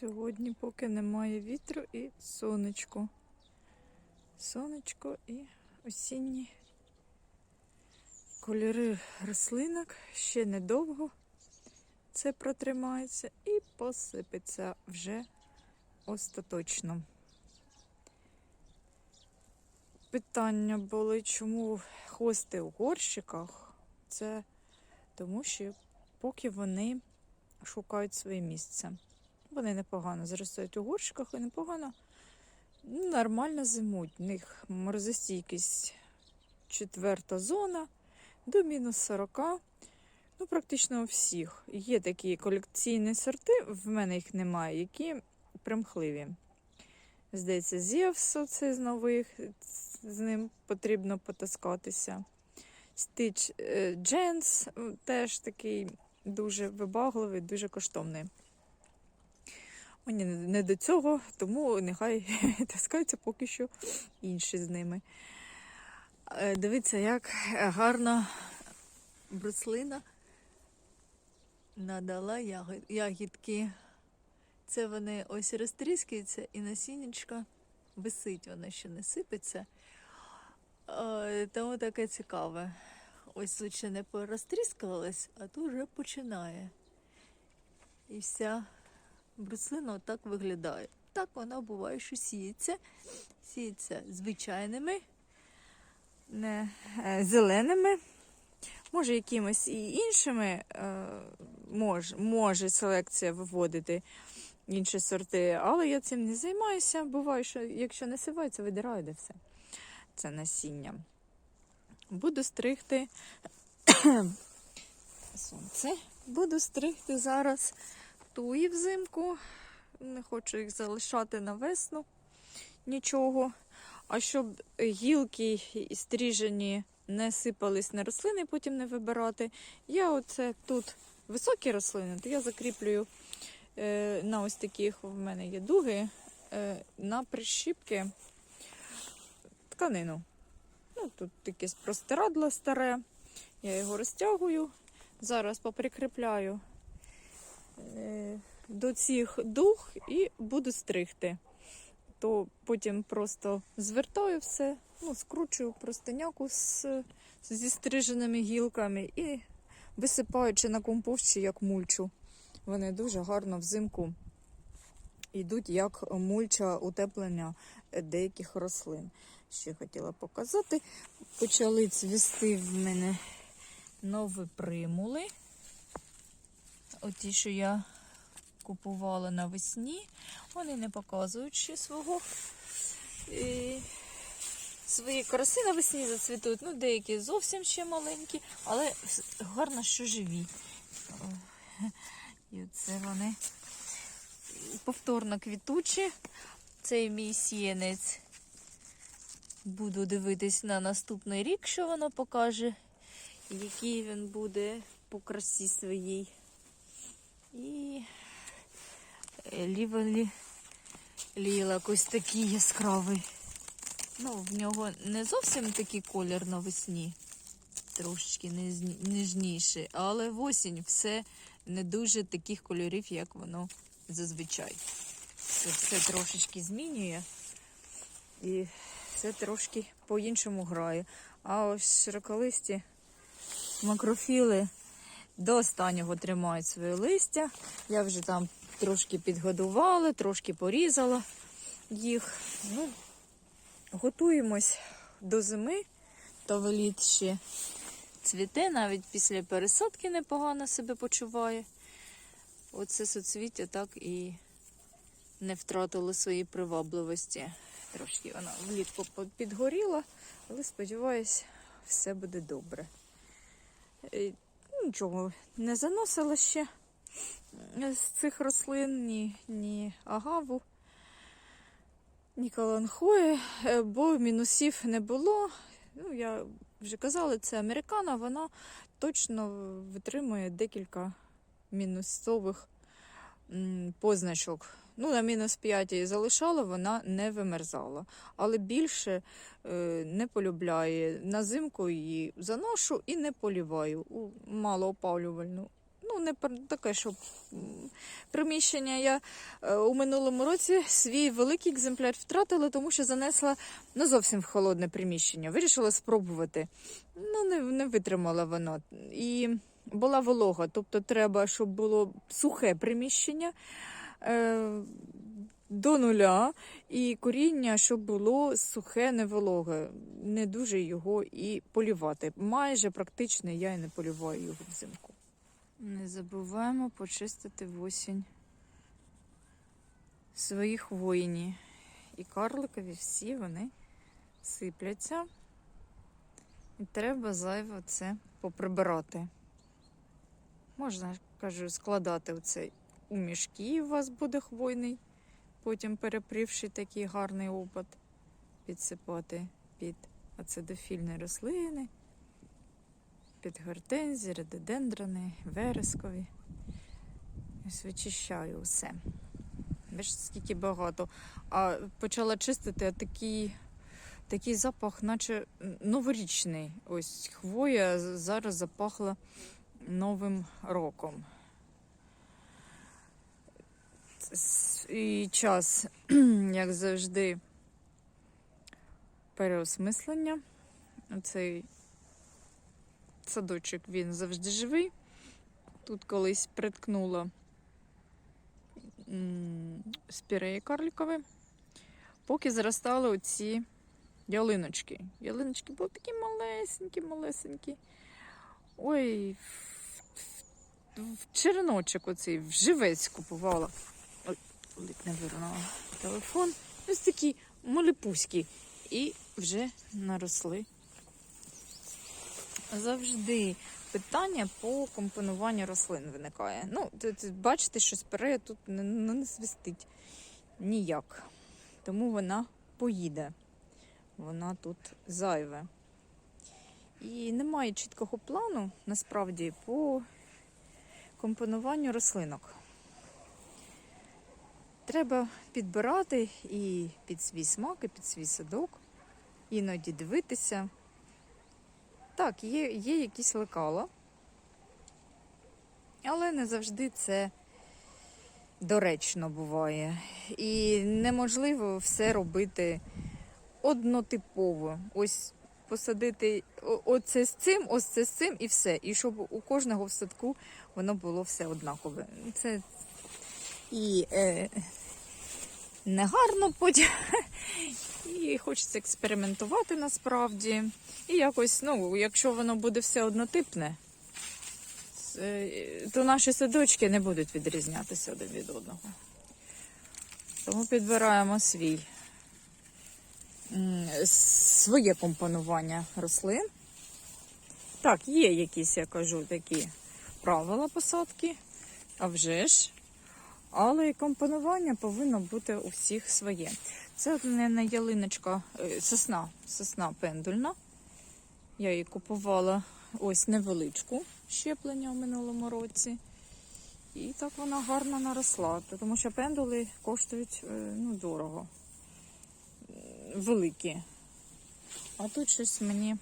Сьогодні поки немає вітру і сонечко. Сонечко і осінні кольори рослинок ще недовго це протримається і посипеться вже остаточно. Питання були, чому хости у горщиках? Це тому, що поки вони шукають своє місце. Вони непогано зростають у горщиках і непогано ну, нормально зимують. У них морозостійкість четверта зона до мінус 40. Ну, практично у всіх. Є такі колекційні сорти, в мене їх немає, які примхливі. Здається, Зевс оце з нових, з ним потрібно потаскатися. Стич Дженс теж такий дуже вибагливий, дуже коштовний. Мені не до цього, тому нехай таскаються поки що інші з ними. Е, Дивіться, як гарно бруслина надала ягідки. Це вони ось розтріскаються і насіннячка висить, вона ще не сипеться. Е, Тому таке цікаве. Ось тут ще не порозтріскувалась, а тут вже починає. І вся бруслина отак виглядає. Так вона буває, що сіється. Сіється звичайними, не е, зеленими. Може, якимось і іншими е, мож, може селекція виводити інші сорти, але я цим не займаюся. Буває, що якщо не сивається, видираю де все. Це насіння. Буду стригти сонце. Буду стригти зараз туї взимку. Не хочу їх залишати на весну нічого. А щоб гілки і стріжені не сипались на рослини, потім не вибирати. Я оце тут високі рослини, то я закріплюю е, на ось таких в мене є дуги е, на прищіпки тканину. Ну, тут таке простирадло старе. Я його розтягую. Зараз поприкріпляю до цих дух і буду стригти. То потім просто звертаю все, ну, скручую простиняку з, зі стриженими гілками і висипаючи на компост як мульчу. Вони дуже гарно взимку йдуть як мульча утеплення деяких рослин. Ще хотіла показати. Почали цвісти в мене нові примули. Оті, що я купувала навесні, вони не показують ще свого. І... Свої краси навесні зацвітуть. Ну, деякі зовсім ще маленькі, але гарно, що живі. І це вони повторно квітучі. Цей мій сіянець. Буду дивитись на наступний рік, що воно покаже, який він буде по красі своїй. І лівелі лілак ось такий яскравий. Ну, в нього не зовсім такий колір навесні, трошечки ніжніший, але в осінь все не дуже таких кольорів, як воно зазвичай. Це все трошечки змінює і все трошки по-іншому грає. А ось широколисті макрофіли до останнього тримають своє листя. Я вже там трошки підгодувала, трошки порізала їх. Ну, готуємось до зими. Тавеліт ще цвіте, навіть після пересадки непогано себе почуває. Оце соцвіття так і не втратило своєї привабливості. Трошки вона влітку підгоріла, але сподіваюсь, все буде добре. Нічого не заносила ще з цих рослин, ні, ні агаву, ні каланхої, е, бо мінусів не було. Ну, я вже казала, це американа, вона точно витримує декілька мінусових позначок. Ну, на мінус 5 її залишала, вона не вимерзала. Але більше е, не полюбляє. На зимку її заношу і не поліваю у малоопалювальну. Ну, не таке, щоб приміщення я е, у минулому році свій великий екземпляр втратила, тому що занесла ну, зовсім в холодне приміщення. Вирішила спробувати. Ну, не, не витримала воно. І була волога, тобто треба, щоб було сухе приміщення. Е, до нуля, і коріння, щоб було сухе, не вологе. Не дуже його і полівати. Майже практично я і не поліваю його взимку. Не забуваємо почистити в осінь свої хвойні. І карликові всі вони сипляться. І треба зайве це поприбирати. Можна, кажу, складати оцей у мішки, у вас буде хвойний, потім перепрівши такий гарний опад, підсипати під ацидофільні рослини, під гортензії, рододендрони, верескові. Ось вичищаю усе. Бачите, скільки багато. А почала чистити а такий, такий запах, наче новорічний. Ось хвоя зараз запахла Новим роком. І час, як завжди, переосмислення. Цей садочок він завжди живий. Тут колись приткнула спіреї карлікові, поки зростали оці ялиночки. Ялиночки були такі малесенькі, малесенькі. Ой, в, череночок оцей в живець купувала. Ой, не вирвала телефон. Ось такі малепуські. І вже наросли. Завжди питання по компонуванню рослин виникає. Ну, бачите, що спирея тут не, ну, не свистить ніяк. Тому вона поїде. Вона тут зайве. І немає чіткого плану насправді по компонуванню рослинок. Треба підбирати і під свій смак, і під свій садок, іноді дивитися. Так, є, є якісь лекала, але не завжди це доречно буває. І неможливо все робити однотипово. Ось посадити оце з цим, ось це з цим і все. І щоб у кожного в садку воно було все однакове. Це і е, негарно потім. І хочеться експериментувати насправді. І якось, ну, якщо воно буде все однотипне, то наші садочки не будуть відрізнятися один від одного. Тому підбираємо свій своє компонування рослин. Так, є якісь, я кажу, такі правила посадки, а вже ж. Але компонування повинно бути у всіх своє. Це на ялиночка, е, сосна, сосна пендульна. Я її купувала ось невеличку щеплення у минулому році. І так вона гарно наросла, тому що пендули коштують е, ну, дорого, великі. А тут щось мені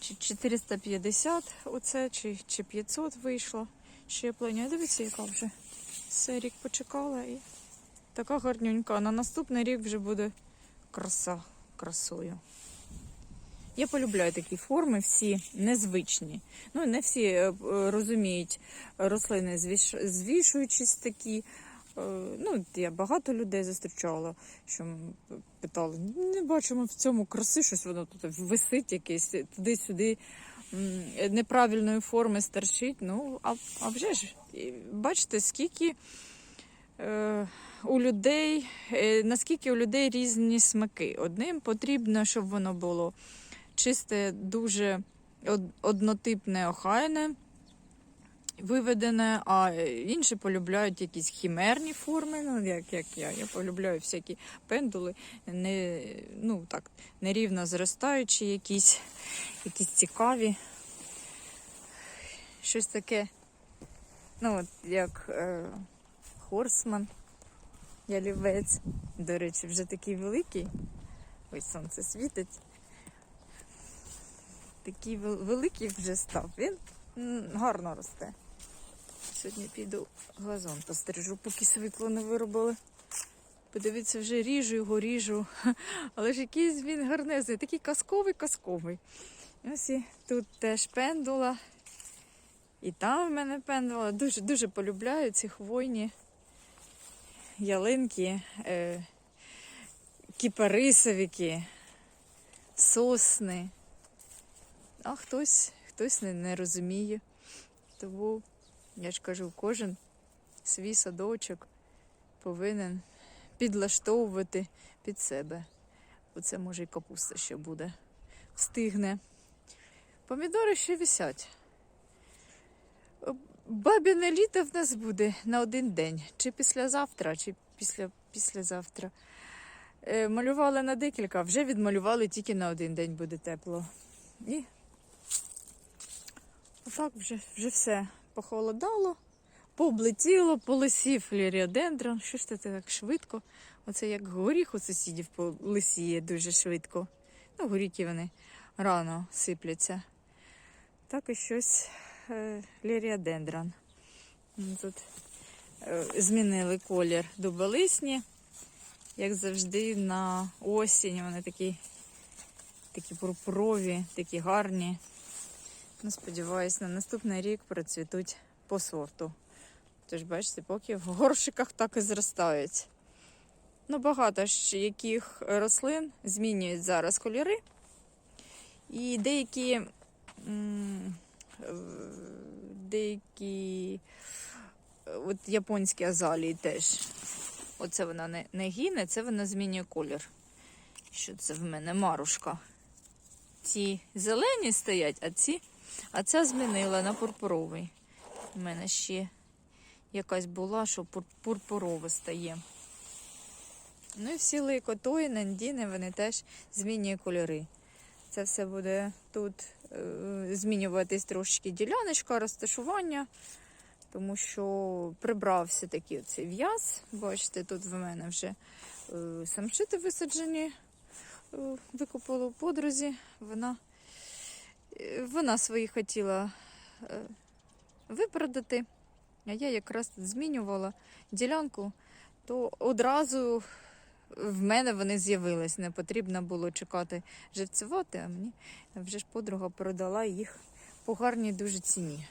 чи 450 оце, чи 500 вийшло щеплення. Дивіться, яка вже все рік почекала і така гарнюнька. На наступний рік вже буде краса красою. Я полюбляю такі форми, всі незвичні. Ну, не всі е, е, розуміють рослини, звіш- звішуючись такі. Е, Ну, я багато людей зустрічала, що питали, не бачимо в цьому краси, щось воно тут висить якесь туди-сюди неправильної форми старшить. Ну, а, а вже ж, бачите, скільки е, у людей, е, наскільки у людей різні смаки. Одним потрібно, щоб воно було чисте, дуже однотипне, охайне, виведене, а інші полюбляють якісь хімерні форми, ну, як, як я. Я полюбляю всякі пендули, не, ну, так, нерівно зростаючі, якісь, якісь цікаві. Щось таке, ну, от, як е, Хорсман, ялівець. До речі, вже такий великий. Ось сонце світить. Такий великий вже став. Він гарно росте. Сьогодні піду глазон пострижу, поки світло не виробили. Подивіться, вже ріжу його, ріжу. Але ж якийсь він гарнезний, такий казковий, казковий. Ось і тут теж пендула. І там в мене пендула. Дуже дуже полюбляю ці хвойні ялинки, е, кіпарисовики, сосни. А хтось, хтось не, не розуміє. Тому я ж кажу, кожен свій садочок повинен підлаштовувати під себе. Оце може і капуста ще буде. Встигне. Помідори ще висять. Бабіне літо в нас буде на один день. Чи післязавтра, чи після, післязавтра. Е, малювали на декілька, вже відмалювали тільки на один день буде тепло. І отак вже, вже все похолодало, пооблетіло, полисів ліріодендрон. Що ж це так швидко? Оце як горіх у сусідів полисіє дуже швидко. Ну, горіхи вони рано сипляться. Так і щось е, ліріодендрон. Ну, Тут е, змінили колір дуболисні. Як завжди, на осінь вони такі, такі пурпурові, такі гарні. Ну, сподіваюсь, на наступний рік процвітуть по сорту. Тож, бачите, поки в горшиках так і зростають. Ну, багато ж яких рослин змінюють зараз кольори. І деякі, деякі от японські азалії теж. Оце вона не, не гине, це вона змінює колір. Що це в мене марушка? Ці зелені стоять, а ці, а ця змінила на пурпуровий. У мене ще якась була, що пур- пурпурове стає. Ну і всі лейкотої, нандіни, вони теж змінюють кольори. Це все буде тут е, змінюватись трошки діляночка, розташування, тому що прибрався такий оцей в'яз. Бачите, тут в мене вже е, самшити висаджені, е, викопали у подрузі. Вона, вона свої хотіла е, випродати, а я якраз змінювала ділянку, то одразу в мене вони з'явились. Не потрібно було чекати живцювати, а мені вже ж подруга продала їх по гарній дуже ціні.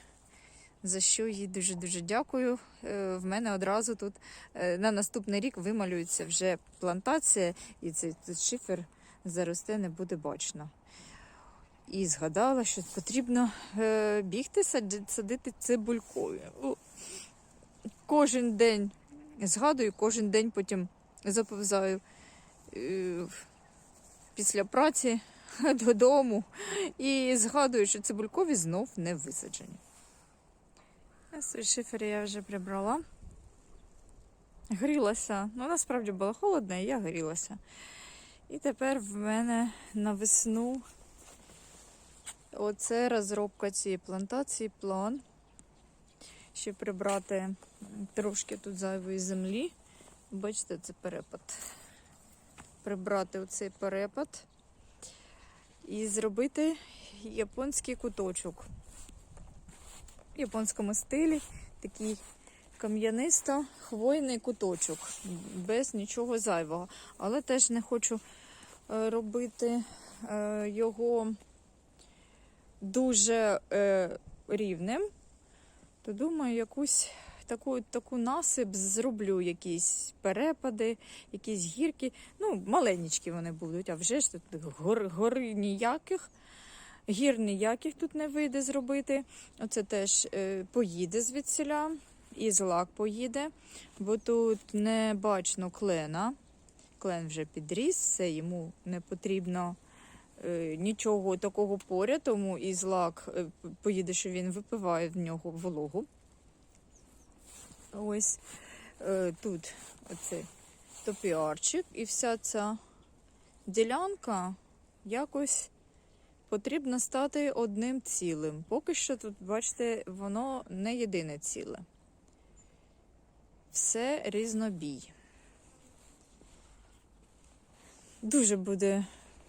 За що їй дуже-дуже дякую. Е, В мене одразу тут е, на наступний рік вималюється вже плантація, і цей шифер заросте, не буде бачно. І згадала, що потрібно е, бігти садити цибулькові. Кожен день згадую, кожен день потім заповзаю е, після праці додому і згадую, що цибулькові знов не висаджені. А свій шифер я вже прибрала. Грілася. Ну, насправді було холодно, і я грілася. І тепер в мене на весну оце розробка цієї плантації, план. Ще прибрати трошки тут зайвої землі. Бачите, це перепад. Прибрати оцей перепад і зробити японський куточок. В японському стилі такий кам'янисто-хвойний куточок, без нічого зайвого. Але теж не хочу е, робити е, його дуже е, рівним, то думаю, якусь таку, таку насип зроблю, якісь перепади, якісь гірки. Ну, маленькі вони будуть, а вже ж тут гор, гори ніяких. Гір ніяких тут не вийде зробити. Оце теж е, поїде звідсіля, і злак поїде, бо тут не бачно клена. Клен вже підріс, все йому не потрібно нічого такого поряд, тому і злак е, поїде, що він випиває в нього вологу. Ось е, тут оцей топіарчик, і вся ця ділянка якось потрібно стати одним цілим. Поки що тут, бачите, воно не єдине ціле. Все різнобій. Дуже буде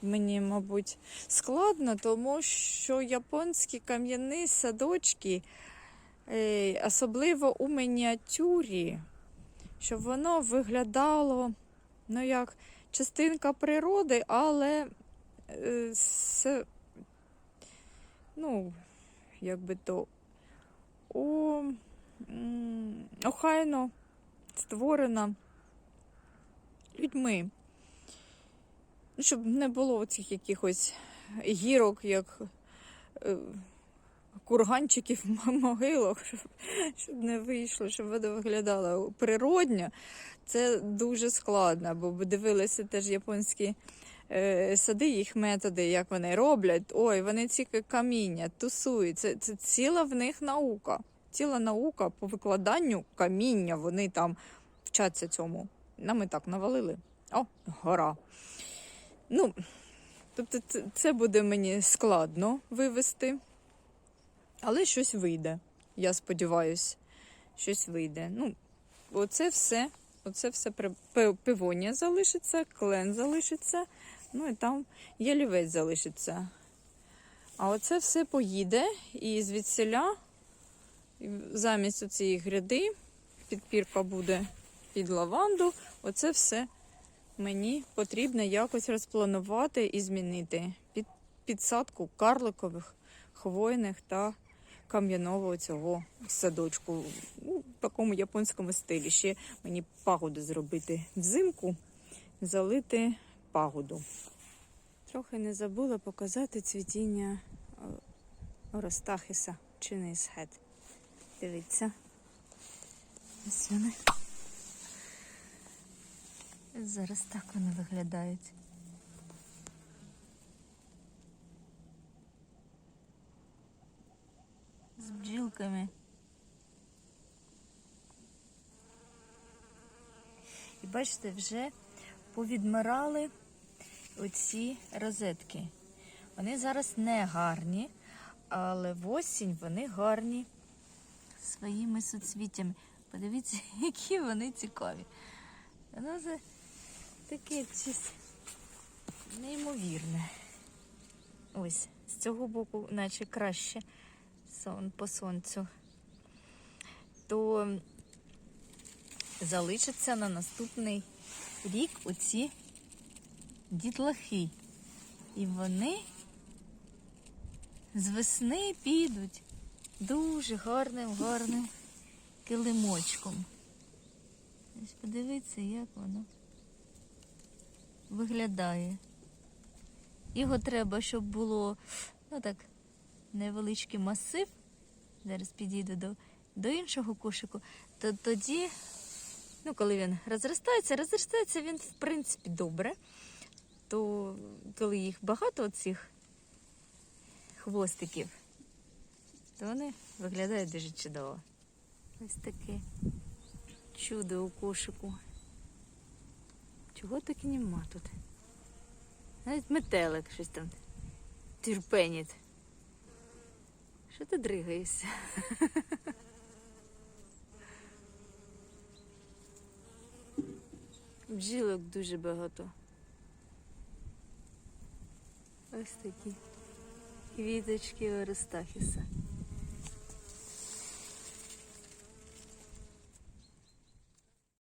мені, мабуть, складно, тому що японські кам'яні садочки е, особливо у мініатюрі, щоб воно виглядало ну, як частинка природи, але е, с, ну, як би то о, охайно створена людьми. Ну, Щоб не було цих якихось гірок, як е, курганчиків, м- могилок, щоб, не вийшло, щоб воно виглядало природньо. Це дуже складно, бо дивилися теж японські е, сади, їх методи, як вони роблять. Ой, вони ці каміння тусують. Це, це ціла в них наука. Ціла наука по викладанню каміння. Вони там вчаться цьому. Нам і так навалили. О, гора. Ну, тобто це, буде мені складно вивести, але щось вийде. Я сподіваюся, щось вийде. Ну, оце все. Оце все при- пи- пивонія залишиться, клен залишиться, ну і там ялівець залишиться. А оце все поїде і звідсіля, замість цієї гряди, підпірка буде під лаванду. Оце все мені потрібно якось розпланувати і змінити під підсадку карликових, хвойних та кам'яного цього садочку у такому японському стилі. Ще мені пагоду зробити взимку, залити пагоду. Трохи не забула показати цвітіння е, Оростахіса чи Нейсхед. Дивіться. Ось вони. Зараз так вони виглядають. З бджілками. І бачите, вже повідмирали оці розетки. Вони зараз не гарні, але в осінь вони гарні своїми суцвіттями. Подивіться, які вони цікаві. Таке щось неймовірне. Ось, з цього боку, наче краще сон по сонцю. То залишаться на наступний рік оці дітлахи. І вони з весни підуть дуже гарним, гарним килимочком. Ось подивіться, як воно виглядає. Його треба, щоб було ну так, невеличкий масив. Зараз підійду до, до іншого кошику. То тоді, ну, коли він розростається, розростається він, в принципі, добре. То коли їх багато цих хвостиків, то вони виглядають дуже чудово. Ось таке чудо у кошику. Чого таки нема тут? Навіть метелик щось там тюрпеніт. Що ти дригаєшся? Бджілок дуже багато. Ось такі квіточки Орестахіса.